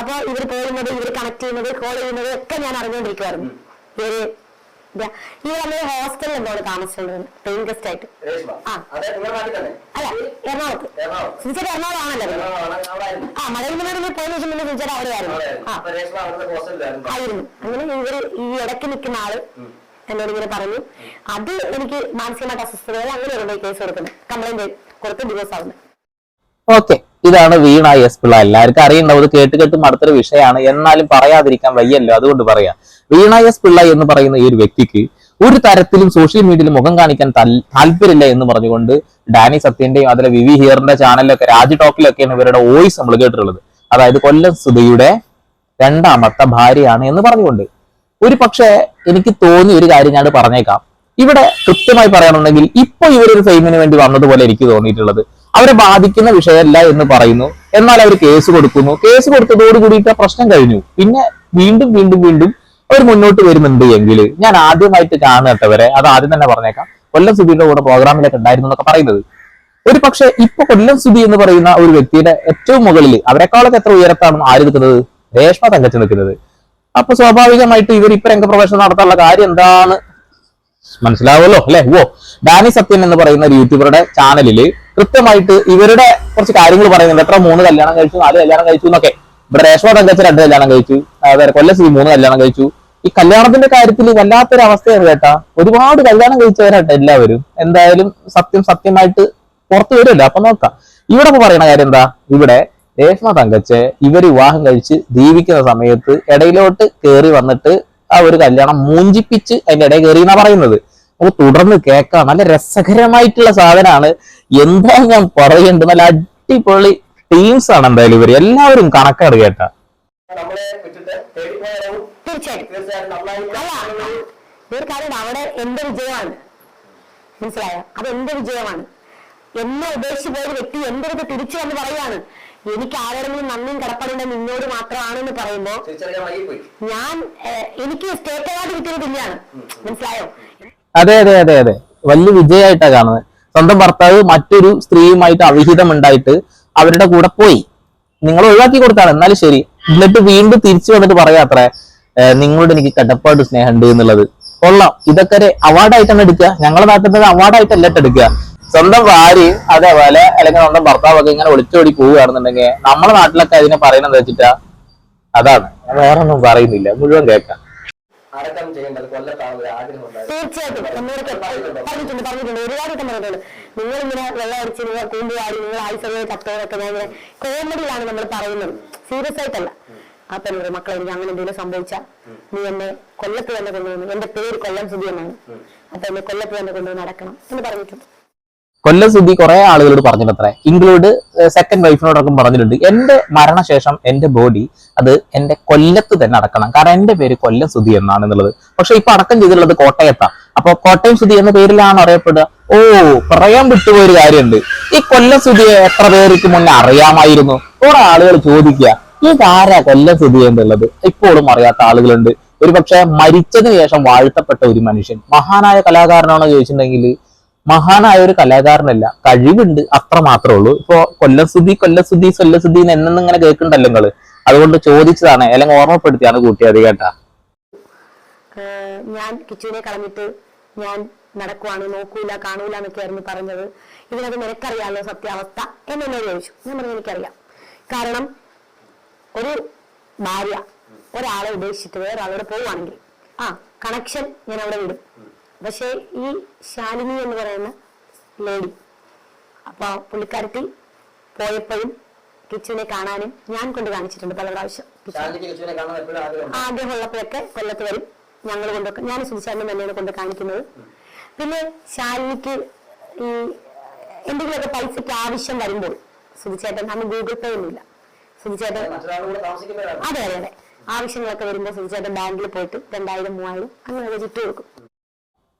അപ്പൊ ഇവർ പോകുന്നത് ഇവർ കണക്ട് ചെയ്യുന്നത് കോൾ ചെയ്യുന്നത് ഒക്കെ ഞാൻ അറിഞ്ഞുകൊണ്ടിരിക്കുവായിരുന്നു ഇവർ ഈ നമ്മൾ ഹോസ്റ്റലിൽ എന്തോട് താമസിച്ചുള്ളത് പെയിൻ ഗസ്റ്റ് ആയിട്ട്. ആ. അല്ല എറണാകുളത്ത്. വരുന്നത്. എറണാകുളം ആണല്ലോ ആ മഴവിൽ പോയ പിന്നെ സുചേട്ട അവിടെയായിരുന്നു ആയിരുന്നു. അങ്ങനെ ഇവർ ഈ ഇടയ്ക്ക് നിൽക്കുന്ന ആൾ എന്നോട് ഇങ്ങനെ പറഞ്ഞു. അത് എനിക്ക് മാനസികമായിട്ട് അസ്വസ്ഥതകൾ അങ്ങനെ ഒരു കേസ് കൊടുക്കുന്നത് കംപ്ലൈന്റ് കൊടുത്ത് ഡിവോഴ്സ് ആവുന്നത് ഓക്കെ ഇതാണ് വീണ എസ് പിള്ള എല്ലാവർക്കും അറിയണ്ടാവും ഇത് കേട്ട് കേട്ട് മടുത്തൊരു വിഷയമാണ്. എന്നാലും പറയാതിരിക്കാൻ വയ്യല്ലോ. അതുകൊണ്ട് പറയാം. വീണ എസ് പിള്ള എന്ന് പറയുന്ന ഈ ഒരു വ്യക്തിക്ക് ഒരു തരത്തിലും സോഷ്യൽ മീഡിയയിൽ മുഖം കാണിക്കാൻ താല്പര്യമില്ല എന്ന് പറഞ്ഞുകൊണ്ട് ഡാനി സത്യന്റെയും അതിലെ വിവി ഹിയറിന്റെ ചാനലിലൊക്കെ രാജ് ടോക്കിലൊക്കെയാണ് ഇവരുടെ വോയിസ് നമ്മൾ കേട്ടിട്ടുള്ളത്. അതായത് കൊല്ലം സുധയുടെ രണ്ടാമത്തെ ഭാര്യയാണ് എന്ന് പറഞ്ഞുകൊണ്ട്. ഒരു പക്ഷേ എനിക്ക് തോന്നിയ ഒരു കാര്യം ഞാൻ പറഞ്ഞേക്കാം. ഇവിടെ കൃത്യമായി പറയാനുണ്ടെങ്കിൽ ഇപ്പൊ ഇവരൊരു ഫെയിമിന് വേണ്ടി വന്നതുപോലെ എനിക്ക് തോന്നിയിട്ടുള്ളത് അവരെ ബാധിക്കുന്ന വിഷയമല്ല എന്ന് പറയുന്നു. എന്നാൽ അവർ കേസ് കൊടുക്കുന്നു. കേസ് കൊടുത്തതോട് കൂടിയിട്ട് പ്രശ്നം കഴിഞ്ഞു. പിന്നെ വീണ്ടും വീണ്ടും വീണ്ടും അവർ മുന്നോട്ട് വരുന്നുണ്ട് എങ്കിൽ ഞാൻ ആദ്യമായിട്ട് കാണുകട്ടവരെ അത് ആദ്യം തന്നെ പറഞ്ഞേക്കാം. കൊല്ലം സുബിയുടെ കൂടെ പ്രോഗ്രാമിലൊക്കെ ഉണ്ടായിരുന്നു എന്നൊക്കെ പറയുന്നത്. ഒരു പക്ഷേ ഇപ്പൊ കൊല്ലം സുബി എന്ന് പറയുന്ന ഒരു വ്യക്തിയുടെ ഏറ്റവും മുകളിൽ അവരെക്കാളൊക്കെ എത്ര ഉയരത്താണ് ആര് നിൽക്കുന്നത്? രേഷ്മ തങ്കച്ച് നിൽക്കുന്നത്. അപ്പൊ സ്വാഭാവികമായിട്ട് ഇവർ ഇപ്പൊ രംഗപ്രവേശനം നടത്താനുള്ള കാര്യം എന്താണ്? മനസ്സിലാവുമല്ലോ അല്ലെ? ഓ ഡാനി സത്യൻ എന്ന് പറയുന്ന ഒരു യൂട്യൂബറുടെ ചാനലിൽ കൃത്യമായിട്ട് ഇവരുടെ കുറച്ച് കാര്യങ്ങൾ പറയുന്നുണ്ട്. എത്ര മൂന്ന് കല്യാണം കഴിച്ചു നാല് കല്യാണം കഴിച്ചു എന്നൊക്കെ. ഇവിടെ രേഷ്മ തങ്കച്ച രണ്ട് കല്യാണം കഴിച്ചു. അതായത് കൊല്ല ശ്രീ മൂന്ന് കല്യാണം കഴിച്ചു. ഈ കല്യാണത്തിന്റെ കാര്യത്തിൽ വല്ലാത്തൊരു അവസ്ഥയാണ് കേട്ടാ. ഒരുപാട് കല്യാണം കഴിച്ചവരാട്ടെ എല്ലാവരും. എന്തായാലും സത്യം സത്യമായിട്ട് പുറത്തു വരുമല്ലോ. അപ്പൊ നോക്കാം. ഇവിടെ പറയുന്ന കാര്യം എന്താ? ഇവിടെ രേഷ്മ തങ്കച്ച് ഇവർ വിവാഹം കഴിച്ച് ജീവിക്കുന്ന സമയത്ത് ഇടയിലോട്ട് കയറി വന്നിട്ട് ആ ഒരു കല്യാണം മൂഞ്ചിപ്പിച്ച് അതിന്റെ ഇടയിൽ കയറി എന്നാ പറയുന്നത്. അപ്പൊ തുടർന്ന് കേൾക്കാം. നല്ല രസകരമായിട്ടുള്ള സാധനമാണ്. എന്താ ഞാൻ പറയേണ്ടത്? നല്ല അടിപൊളി ടീംസ് ആണ് എന്തായാലും ഇവർ എല്ലാവരും കണക്കാണ് കേട്ട. തീർച്ചയായിട്ടും. അവിടെ എന്റെ വിജയമാണ്? മനസ്സിലായോ? അത് എന്റെ വിജയമാണ്? എന്നെ ഉപേക്ഷിച്ച് പോയ വ്യക്തി എന്റെ അടുത്ത് തിരിച്ചു വന്ന് പറയാണ് എനിക്ക് ആരോടെങ്കിലും നന്ദിയും കടപ്പാടുണ്ട് നിന്നോട് മാത്രമാണെന്ന് പറയുമ്പോ ഞാൻ എനിക്ക് സ്റ്റേറ്റ് അവാർഡ് കിട്ടിയത് ഇല്ലാണ് മനസ്സിലായോ? അതെ അതെ അതെ അതെ. വലിയ വിജയമായിട്ടാ കാണുന്നത്. സ്വന്തം ഭർത്താവ് മറ്റൊരു സ്ത്രീയുമായിട്ട് അവിഹിതം ഉണ്ടായിട്ട് അവരുടെ കൂടെ പോയി. നിങ്ങൾ ഒഴിവാക്കി കൊടുത്താണ്. എന്നാലും ശരി. എന്നിട്ട് വീണ്ടും തിരിച്ചു വന്നിട്ട് പറയാത്രേ അത്ര. നിങ്ങളോട് എനിക്ക് കടപ്പാട് സ്നേഹമുണ്ട് എന്നുള്ളത്. കൊള്ളാം. ഇതൊക്കെ ഒരു അവാർഡായിട്ടാണ് എടുക്കുക. ഞങ്ങളുടെ നാട്ടിൽ അവാർഡായിട്ടല്ല ട്ടോ എടുക്കുക. സ്വന്തം ഭാര്യയും അതേപോലെ അല്ലെങ്കിൽ സ്വന്തം ഭർത്താവൊക്കെ ഇങ്ങനെ ഒളിച്ചോടി പോവുകയാണെന്നുണ്ടെങ്കിൽ നമ്മുടെ നാട്ടിലൊക്കെ അതിനെ പറയുന്നത് വെച്ചിട്ടാ. അതാണ്. വേറെ ഒന്നും പറയുന്നില്ല. മുഴുവൻ കേൾക്കാം. അടക്കം ചെയ്യേണ്ടത് കൊല്ലത്താണ് ഒരു ആഗ്രഹം തീർച്ചയായിട്ടും. നമ്മളൊക്കെ പറഞ്ഞിട്ടുണ്ട്. പറഞ്ഞിട്ടുണ്ട് ഒരുപാട് വട്ടം പറഞ്ഞിട്ടുണ്ട്. നിങ്ങൾ ഇങ്ങനെ വെള്ളം അടിച്ച് നിങ്ങൾ കൂമ്പുകാരി നിങ്ങൾ ആയുസങ്ങൾ കത്തോടൊക്കെ ഞാൻ ഇങ്ങനെ കോമഡിയിലാണ് നമ്മൾ പറയുന്നത്. സീരിയസ് ആയിട്ടല്ല. അപ്പൊ എന്നോട് മക്കളെ എനിക്ക് അങ്ങനെ എന്തെങ്കിലും സംഭവിച്ചാൽ നീ എന്നെ കൊല്ലത്ത് തന്നെ കൊണ്ടുവന്നു എന്റെ പേര് കൊല്ലം സുധി എന്നാണ്. അപ്പൊ എന്നെ കൊല്ലത്ത് തന്നെ കൊണ്ടുവന്ന് നടക്കണം എന്ന് പറഞ്ഞിട്ടുണ്ട്. കൊല്ലം സുധി കുറെ ആളുകളോട് പറഞ്ഞിട്ടത്രേ. ഇൻക്ലൂഡ് സെക്കൻഡ് വൈഫിനോടൊക്കെ പറഞ്ഞിട്ടുണ്ട്. എന്റെ മരണശേഷം എന്റെ ബോഡി അത് എന്റെ കൊല്ലത്ത് തന്നെ അടക്കണം. കാരണം എന്റെ പേര് കൊല്ലം സുധി എന്നാണ് എന്നുള്ളത് പക്ഷെ ഇപ്പൊ അടക്കം ചെയ്തിട്ടുള്ളത് കോട്ടയത്താ. അപ്പൊ കോട്ടയം സുധി എന്ന പേരിലാണ് അറിയപ്പെടുക? ഓ പറയാൻ വിട്ടുപോയ ഒരു കാര്യമുണ്ട്. ഈ കൊല്ലം സുധിയെ എത്ര പേർക്ക് മുന്നേ അറിയാമായിരുന്നു? കുറെ ആളുകൾ ചോദിക്കുക ഇതാരാ കൊല്ലം സുധി എന്നുള്ളത്? ഇപ്പോഴും അറിയാത്ത ആളുകളുണ്ട്. ഒരു പക്ഷെ മരിച്ചതിന് ശേഷം വാഴ്ത്തപ്പെട്ട ഒരു മനുഷ്യൻ മഹാനായ കലാകാരനാണോ ചോദിച്ചിട്ടുണ്ടെങ്കിൽ മഹാനായ ഒരു കലാകാരനല്ല. കഴിവുണ്ട് അത്ര മാത്രമേ ഉള്ളൂ. ഇപ്പോ കൊല്ലസുദ്ധി കൊല്ലസുദ്ധി കൊല്ലസുദ്ധി എന്നെന്ന് ഇങ്ങനെ കേൾക്കണ്ടല്ലോ നിങ്ങൾ? അതുകൊണ്ട് ചോദിച്ചതാണ് അല്ലെങ്കിൽ ഓർമ്മപ്പെടുത്തിയാണ് കൂട്ടിയത് കേട്ടാ. ഞാൻ കിച്ചുവിനെ കളഞ്ഞിട്ട് ഞാൻ നടക്കുവാണ് നോക്കൂല കാണൂല എന്നൊക്കെയായിരുന്നു പറഞ്ഞത്. ഇതിനത് നിനക്കറിയാലോ സത്യാവസ്ഥ എന്നെന്നോട് ചോദിച്ചു. ഞാൻ പറഞ്ഞു എനിക്കറിയാം. കാരണം ഒരു ഭാര്യ ഒരാളെ ഉപേക്ഷിച്ചിട്ട് വേറൊരാളോട് പോവുകയാണെങ്കിൽ ആ കണക്ഷൻ ഞാൻ അവിടെ വിടും. പക്ഷേ ഈ ശാലിനി എന്ന് പറയുന്ന ലേഡി അപ്പൊ പുള്ളിക്കാരത്തി പോയപ്പോഴും കിച്ചുവിനെ കാണാനും ഞാൻ കൊണ്ട് കാണിച്ചിട്ടുണ്ട് പല പ്രാവശ്യം. ആഗ്രഹമുള്ളപ്പോഴൊക്കെ കൊല്ലത്ത് വരും. ഞങ്ങൾ കൊണ്ട് ഞാൻ സുധിച്ചാറിന്റെ തന്നെയാണ് കൊണ്ട് കാണിക്കുന്നത്. പിന്നെ ശാലിനിക്ക് ഈ എന്തെങ്കിലുമൊക്കെ പൈസയ്ക്ക് ആവശ്യം വരുമ്പോൾ സുധിച്ചേട്ടൻ അന്ന് ഗൂഗിൾ പേ ഒന്നുമില്ല. സുധിച്ചേട്ടൻ അതെ അതെ അതെ ആവശ്യങ്ങളൊക്കെ വരുമ്പോൾ സുധിച്ചേട്ടൻ ബാങ്കിൽ പോയിട്ട് രണ്ടായിരം മൂവായിരം അങ്ങനെയൊക്കെ ചുറ്റു കൊടുക്കും.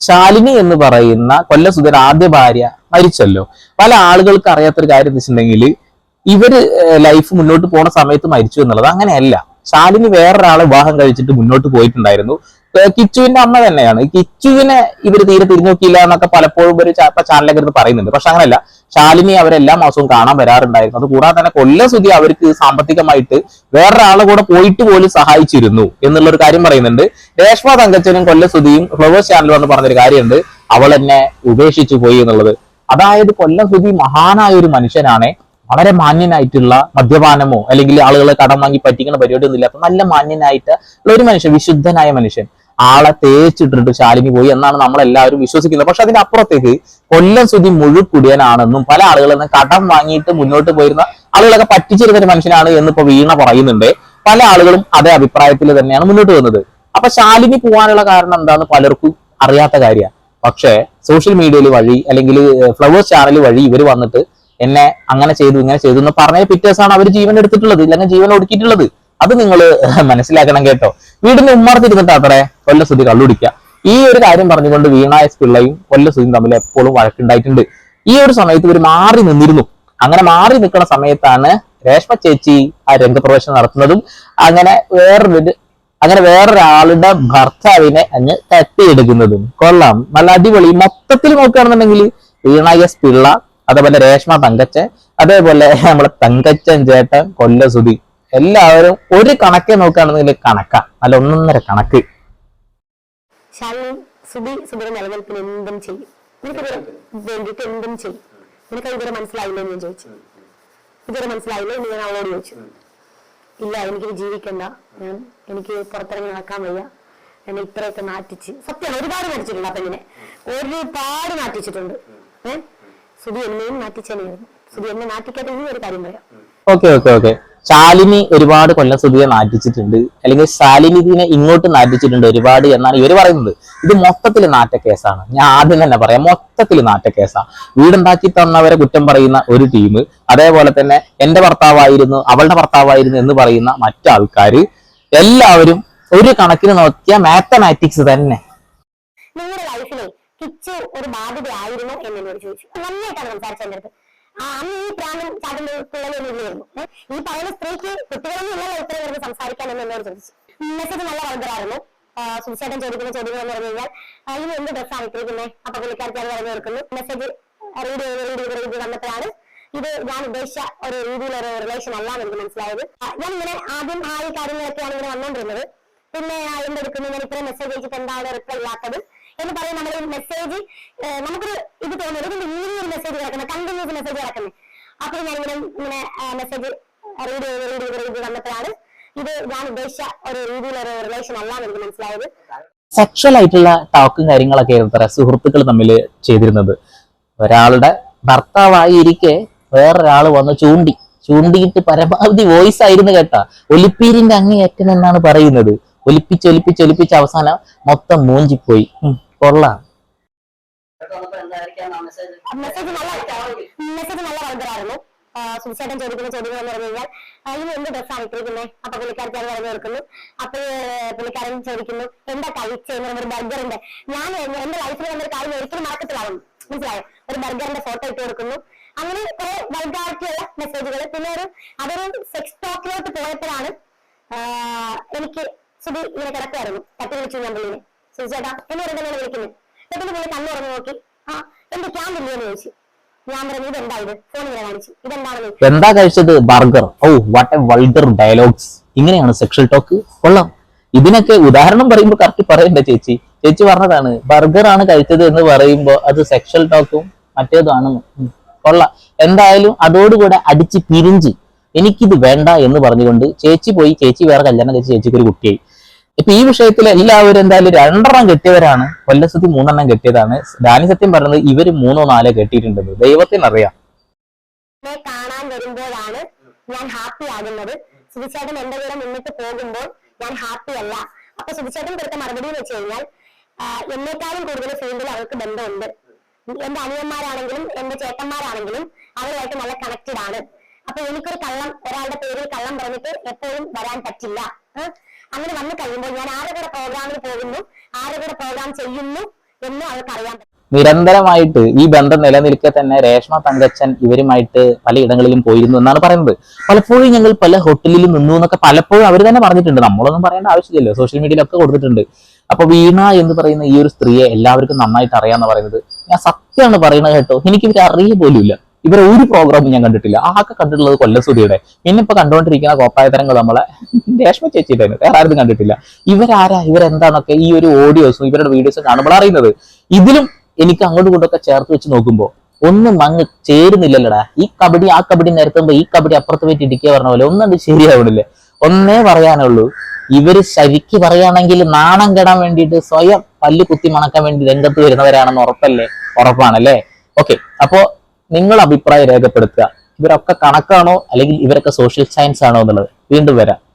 ശാലിനി എന്ന് പറയുന്ന കൊല്ലസുധൻ ആദ്യ ഭാര്യ മരിച്ചല്ലോ. പല ആളുകൾക്ക് അറിയാത്തൊരു കാര്യം എന്ന് വെച്ചിട്ടുണ്ടെങ്കിൽ ഇവർ ലൈഫ് മുന്നോട്ട് പോണ സമയത്ത് മരിച്ചു എന്നുള്ളത് അങ്ങനെയല്ല. ശാലിനി വേറൊരാളെ വിവാഹം കഴിച്ചിട്ട് മുന്നോട്ട് പോയിട്ടുണ്ടായിരുന്നു. കിച്ചുവിന്റെ അമ്മ തന്നെയാണ്. കിച്ചുവിനെ ഇവർ തീരെ തിരിഞ്ഞു നോക്കിയില്ല എന്നൊക്കെ പലപ്പോഴും ഒരു ചാനലൊക്കെ ഇരുന്ന് പറയുന്നുണ്ട്. പക്ഷെ അങ്ങനെയല്ല. ശാലിനി അവരെല്ലാ മാസവും കാണാൻ വരാറുണ്ടായിരുന്നു. അത് കൂടാതെ തന്നെ കൊല്ലസുതി അവർക്ക് സാമ്പത്തികമായിട്ട് വേറൊരാളെ കൂടെ പോയിട്ട് പോലും സഹായിച്ചിരുന്നു എന്നുള്ള ഒരു കാര്യം പറയുന്നുണ്ട്. രേഷ്മ തങ്കച്ചനും കൊല്ലസുതിയും ഫ്ലവേഴ്സ് ചാനൽ വന്ന് പറഞ്ഞൊരു കാര്യമുണ്ട്. അവൾ എന്നെ ഉപേക്ഷിച്ചു പോയി എന്നുള്ളത്. അതായത് കൊല്ലസുതി മഹാനായ ഒരു മനുഷ്യനാണ്. വളരെ മാന്യനായിട്ടുള്ള മദ്യപാനമോ അല്ലെങ്കിൽ ആളുകളെ കടം വാങ്ങി പറ്റിക്കുന്ന പരിപാടി ഒന്നും ഇല്ലാത്ത നല്ല മാന്യനായിട്ട് ഉള്ള ഒരു മനുഷ്യൻ വിശുദ്ധനായ മനുഷ്യൻ. ആളെ തേച്ചിട്ടിട്ട് ശാലിനി പോയി എന്നാണ് നമ്മൾ എല്ലാവരും വിശ്വസിക്കുന്നത്. പക്ഷെ അതിന്റെ അപ്പുറത്തേക്ക് കൊല്ലം സുതി മുഴുക്കുടിയനാണെന്നും പല ആളുകളിൽ നിന്ന് കടം വാങ്ങിയിട്ട് മുന്നോട്ട് പോയിരുന്ന ആളുകളൊക്കെ പറ്റിച്ചിരുന്ന ഒരു മനുഷ്യനാണ് എന്ന് ഇപ്പൊ വീണ പറയുന്നുണ്ട്. പല ആളുകളും അതേ അഭിപ്രായത്തിൽ തന്നെയാണ് മുന്നോട്ട് വന്നത് അപ്പൊ ശാലിനി പോകാനുള്ള കാരണം എന്താന്ന് പലർക്കും അറിയാത്ത കാര്യമാണ്. പക്ഷേ സോഷ്യൽ മീഡിയയിൽ വഴി അല്ലെങ്കിൽ ഫ്ലവേഴ്സ് ചാനൽ വഴി ഇവർ വന്നിട്ട് എന്നെ അങ്ങനെ ചെയ്തു ഇങ്ങനെ ചെയ്തു എന്ന് പറഞ്ഞ പിറ്റേഴ്സാണ് അവർ ജീവൻ എടുത്തിട്ടുള്ളത് ഇല്ലെങ്കിൽ ജീവൻ ഒടുക്കിയിട്ടുള്ളത്. അത് നിങ്ങൾ മനസ്സിലാക്കണം കേട്ടോ. വീടിന്റെ ഉമ്മർത്തിരുന്നിട്ട് അത്രേ കൊല്ലസുതി കള്ളുടിക്കുക ഈ ഒരു കാര്യം പറഞ്ഞുകൊണ്ട് വീണ എസ് പിള്ളയും കൊല്ലസുതിയും തമ്മിൽ എപ്പോഴും വഴക്കുണ്ടായിട്ടുണ്ട്. ഈ ഒരു സമയത്ത് ഇവർ മാറി നിന്നിരുന്നു. അങ്ങനെ മാറി നിൽക്കുന്ന സമയത്താണ് രേഷ്മ ചേച്ചി ആ രംഗപ്രവേശനം നടത്തുന്നതും അങ്ങനെ വേറൊരു അങ്ങനെ വേറൊരാളുടെ ഭർത്താവിനെ അങ്ങ് തട്ടിയെടുക്കുന്നതും കൊള്ളാം. നല്ല അടിപൊളി. മൊത്തത്തിൽ നോക്കുകയാണെന്നുണ്ടെങ്കിൽ വീണ എസ് പിള്ള അതേപോലെ രേഷ്മ തങ്കച്ചൻ അതേപോലെ നമ്മളെ തങ്കച്ചൻ ചേട്ടൻ കൊല്ലസുതി എല്ലാവരും ഒരു കണക്കെ നോക്കുകയാണെന്നുണ്ടെങ്കിൽ കണക്ക. അല്ല ഒന്നൊന്നര കണക്ക്. സുബി സുബിയുടെ നിലനിൽപ്പിന് എന്തും ചെയ്യും. നിനക്ക് വേണ്ടിയിട്ട് എന്തും ചെയ്യും. നിനക്ക് ഇതുവരെ മനസ്സിലായില്ലേ എന്ന് ഞാൻ ചോദിച്ചു. ഇതുവരെ മനസ്സിലായില്ലേ എന്ന് ഞാൻ അവളോട് ചോദിച്ചു. ഇല്ല എനിക്ക് ജീവിക്കണ്ട. ഞാൻ എനിക്ക് പുറത്തിറങ്ങി നടക്കാൻ വയ്യ. എന്നെ ഇത്രയൊക്കെ നാട്ടിച്ച് സത്യമാണ് ഒരുപാട് നാട്ടിച്ചിട്ടുണ്ട് അപ്പൊ ഇങ്ങനെ ഒരുപാട് നാട്ടിച്ചിട്ടുണ്ട് ഏഹ് സുബി എന്നെയും നാട്ടിച്ചനെയായിരുന്നു സുബി എന്നെ നാട്ടിക്കാത്ത ഇനി ഒരു കാര്യം പറയാം. Okay okay okay. ശാലിനി ഒരുപാട് കൊല്ലം സുധിയെ നാട്ടിച്ചിട്ടുണ്ട് അല്ലെങ്കിൽ ശാലിനി ഇതിനെ ഇങ്ങോട്ട് നാട്ടിച്ചിട്ടുണ്ട് ഒരുപാട് എന്നാണ് ഇവർ പറയുന്നത്. ഇത് മൊത്തത്തിൽ നാറ്റ കേസാണ് ഞാൻ ആദ്യം തന്നെ പറയാം മൊത്തത്തിൽ നാറ്റ കേസാണ് വീടുണ്ടാക്കി തന്നവരെ കുറ്റം പറയുന്ന ഒരു ടീം അതേപോലെ തന്നെ എന്റെ ഭർത്താവായിരുന്നു അവളുടെ ഭർത്താവായിരുന്നു എന്ന് പറയുന്ന മറ്റാൾക്കാര് എല്ലാവരും ഒരു കണക്കിന് നോക്കിയ മാത്തമാറ്റിക്സ് തന്നെ. ഒരു ബാധ്യതയായിരുന്നു എന്ന് എന്നോട് ചോദിച്ചു. നന്നായിട്ടാണ് സംസാരിച്ചത് അന്ന് ഈ പ്രാണം ചാടുന്ന പിള്ളേരൊന്നും ഈ പറയുന്ന സ്ത്രീക്ക് കുട്ടികളൊന്നും ഇല്ലല്ലോ ഇത്രയും പേർക്ക് സംസാരിക്കാൻ എന്ന് എന്നോട് ചോദിച്ചു. മെസ്സേജ് നല്ല വലുതായിരുന്നു സുധിച്ചേട്ടൻ ചോദിക്കുന്ന ചോദ്യങ്ങൾ എന്ന് പറഞ്ഞു കഴിഞ്ഞാൽ ഇനി എന്ത് ഡ്രസ്സാണ് ഇട്ടിരിക്കുന്നത് അപ്പൊ പുള്ളിക്കാർക്ക് അത് പറഞ്ഞു കൊടുക്കുന്നു. മെസ്സേജ് റീഡ് ചെയ്ത് റീഡ് ചെയ്ത് റീഡ് വന്നപ്പോഴാണ് ഇത് ഞാൻ ഉദ്ദേശിച്ച ഒരു രീതിയിലൊരു റിലേഷൻ അല്ല എനിക്ക് മനസ്സിലായത്. ഞാൻ ഇങ്ങനെ ആദ്യം ആ ഈ കാര്യങ്ങളൊക്കെയാണ് ഇങ്ങനെ വന്നുകൊണ്ടിരുന്നത് പിന്നെ എന്തെടുക്കുന്നു? ഞാൻ ഇത്രയും മെസ്സേജ് അയച്ചിട്ട് എന്താണ് റിപ്ലൈ ഇല്ലാത്തത്? എന്ന് പറയും നമ്മൾ മെസ്സേജ് നമുക്കൊരു ഇത് തോന്നുന്നത് ഇങ്ങനെ ഒരു മെസ്സേജ് കിടക്കുന്നത് കണ്ടിന്യൂസ് മെസ്സേജ് കിടക്കുന്നത് അപ്പോൾ ഞാൻ ഇങ്ങനെ മെസ്സേജ് റീഡ് ചെയ്ത് റീഡ് ചെയ്ത് റീഡ് വന്നപ്പോഴാണ് ഇത് ഞാൻ ഉദ്ദേശിച്ച ഒരു രീതിയിലൊരു റിലേഷൻ അല്ല എന്ന് എനിക്ക് മനസ്സിലായത്. സെക്ഷൽ ആയിട്ടുള്ള ടോക്കും കാര്യങ്ങളൊക്കെ ആയിരുന്നു സുഹൃത്തുക്കൾ തമ്മിൽ ചെയ്തിരുന്നത്. ഒരാളുടെ ഭർത്താവായി ഇരിക്കെ വേറൊരാൾ വന്ന് ചൂണ്ടി ചൂണ്ടിയിട്ട് പരമാവധി വോയിസ് ആയിരുന്നു കേട്ടാ. ഒലിപ്പീരിന്റെ അങ്ങേയറ്റം എന്നാണ് പറയുന്നത്. ഒലിപ്പിച്ച് ഒലിപ്പിച്ച് ഒലിപ്പിച്ച് അവസാനം മൊത്തം മൂഞ്ചിപ്പോയി. കൊള്ളാം. മെസ്സേജ് മെസ്സേജ് നല്ല സുധിച്ചേട്ടൻ ചോദിക്കുന്ന ചോദ്യങ്ങൾ എന്ന് പറഞ്ഞു കഴിഞ്ഞാൽ ഇനി എന്ത് ഡ്രസ്സാണ് അപ്പൊ പുള്ളിക്കാർക്ക് അത് പറഞ്ഞു കൊടുക്കുന്നു അപ്പൊ പുള്ളിക്കാരൻ ചോദിക്കുന്നു എന്താ കഴിച്ചെന്ന് ഒരു ബർഗറിന്റെ ഞാൻ എന്റെ ലൈഫിൽ വന്നൊരു കാര്യം ഒരിക്കലും മനസ്സിലായോ ഒരു ബർഗറിന്റെ ഫോട്ടോ ഇട്ട് കൊടുക്കുന്നു അങ്ങനെ കുറെ വൾഗാരിറ്റിയുള്ള മെസ്സേജുകൾ പിന്നെ ഒരു അതൊരു സെക്സ് ടോക്കിലോട്ട് പോയപ്പോഴാണ് എനിക്ക് സുധി ഇങ്ങനെ കിടക്കുമായിരുന്നു തട്ടി വിളിച്ചു ഞാൻ പുള്ളിനെ സുധി ചേട്ടാ എന്ന് പറയുന്നത് വിളിക്കുന്നത് എന്നിട്ട് പുള്ളി കണ്ണു തുറന്ന് നോക്കി. ആ എന്റെ ക്യാമ്പ് ഇല്ലയെന്ന് ചോദിച്ചു. ഞാൻ പറഞ്ഞു ഇതെന്താ ഇത്? ഫോൺ ഇങ്ങനെ കാണിച്ചു. ചോദിച്ചു. എന്താ കഴിച്ചത്? Burger. Oh what a vulgar dialogues ഇങ്ങനെയാണ് സെക്ഷൽ ടോക്ക് കൊള്ളാം. ഇതിനൊക്കെ ഉദാഹരണം പറയുമ്പോൾ കറക്റ്റ് പറയണ്ട ചേച്ചി. ചേച്ചി പറഞ്ഞതാണ് ബർഗർ ആണ് കഴിച്ചത് എന്ന് പറയുമ്പോൾ അത് സെക്ഷൽ ടോക്കും മറ്റേതാണെന്ന്. കൊള്ളാം. എന്തായാലും അതോടുകൂടെ അടിച്ച് പിരിഞ്ച്. എനിക്കിത് വേണ്ട എന്ന് പറഞ്ഞുകൊണ്ട് ചേച്ചി പോയി ചേച്ചി വേറെ കല്യാണം കഴിച്ച് ചേച്ചിക്ക് ഒരു കുട്ടിയായി. ഇപ്പൊ ഈ വിഷയത്തിൽ എല്ലാവരും എന്തായാലും രണ്ടെണ്ണം കെട്ടിയവരാണ്. കൊല്ലസത്തി മൂന്നെണ്ണം കെട്ടിയതാണ്. ഡാനി സത്യം പറഞ്ഞത് ഇവർ മൂന്നോ നാലോ കെട്ടിയിട്ടുണ്ടെന്ന് ദൈവത്തിനറിയാം. കാണാൻ വരുമ്പോഴാണ് ഞാൻ ഹാപ്പി ആകുന്നത്. സുധിച്ചേട്ടൻ എന്റെ കൂടെ മുന്നിട്ട് പോകുമ്പോൾ ഞാൻ ഹാപ്പി അല്ല. അപ്പൊ സുധിച്ചേട്ടൻ കൊടുത്ത മറുപടി എന്ന് വെച്ച് കഴിഞ്ഞാൽ എന്നെക്കാളും കൂടുതൽ ഫീൽഡിൽ അവർക്ക് ബന്ധമുണ്ട്. എന്റെ അനിയന്മാരാണെങ്കിലും എന്റെ ചേട്ടന്മാരാണെങ്കിലും അവരുമായിട്ട് നല്ല കണക്റ്റഡ് ആണ്. അപ്പൊ എനിക്കൊരു കള്ളം ഒരാളുടെ പേരിൽ കള്ളം പറഞ്ഞിട്ട് എപ്പോഴും വരാൻ പറ്റില്ല? അങ്ങനെ വന്നു കഴിയുമ്പോൾ ഞാൻ ആരുടെ പ്രോഗ്രാമിൽ പോകുന്നു ആരുടെ പ്രോഗ്രാം ചെയ്യുന്നു എന്ന് അവർക്ക് അറിയാൻ നിരന്തരമായിട്ട് ഈ ബന്ധം നിലനിൽക്കെ തന്നെ രേഷ്മ തങ്കച്ചൻ ഇവരുമായിട്ട് പലയിടങ്ങളിലും പോയിരുന്നു എന്നാണ് പറയുന്നത്. പലപ്പോഴും ഞങ്ങൾ പല ഹോട്ടലിലും നിന്നു എന്നൊക്കെ പലപ്പോഴും അവർ തന്നെ പറഞ്ഞിട്ടുണ്ട്. നമ്മളൊന്നും പറയേണ്ട ആവശ്യമില്ലല്ലോ. സോഷ്യൽ മീഡിയയിലൊക്കെ കൊടുത്തിട്ടുണ്ട്. അപ്പൊ വീണ എന്ന് പറയുന്ന ഈ ഒരു സ്ത്രീയെ എല്ലാവർക്കും നന്നായിട്ട് അറിയാന്ന് പറയുന്നത് ഞാൻ സത്യമാണ് പറയുന്നത് കേട്ടോ. എനിക്ക് ഇവരെ അറിയ പോലുമില്ല. ഇവരെ ഒരു പ്രോഗ്രാമും ഞാൻ കണ്ടിട്ടില്ല. ആകെ കണ്ടിട്ടുള്ളത് കൊല്ലസുതിയുടെ പിന്നെ ഇപ്പൊ കണ്ടുകൊണ്ടിരിക്കുന്ന കോപ്പായതരങ്ങൾ നമ്മളെ രേഷ്മ ചേച്ചിയുടെ വേറെ ആരും കണ്ടിട്ടില്ല. ഇവരാരാ? ഇവരെന്താണൊക്കെ ഈ ഒരു ഓഡിയോസും ഇവരുടെ വീഡിയോസും കാണുമ്പോൾ അറിയുന്നത്. ഇതിലും എനിക്ക് അങ്ങോട്ടും ഇങ്ങോട്ടൊക്കെ ചേർത്ത് വെച്ച് നോക്കുമ്പോൾ ഒന്നും അങ്ങ് ചേരുന്നില്ലല്ലടാ. ഈ കബഡി ആ കബഡി നിരത്തുമ്പോ ഈ കബഡി അപ്പുറത്ത് പോയിട്ട് ഇടിക്കുക പറഞ്ഞ പോലെ ഒന്നും ശരിയാവണില്ലേ. ഒന്നേ പറയാനുള്ളൂ. ഇവർ ശരിക്ക് പറയുകയാണെങ്കിൽ നാണം കെടാൻ വേണ്ടിയിട്ട് സ്വയം പല്ല് കുത്തി മണക്കാൻ വേണ്ടി രംഗത്ത് വരുന്നവരാണെന്ന് ഉറപ്പല്ലേ? ഉറപ്പാണല്ലേ? ഓക്കെ. അപ്പോ നിങ്ങൾ അഭിപ്രായം രേഖപ്പെടുത്തുക. ഇവരൊക്കെ കണക്കാണോ? അല്ലെങ്കിൽ ഇവരൊക്കെ സോഷ്യൽ സയൻസ് ആണോ എന്നുള്ളത് വീണ്ടും വരാം.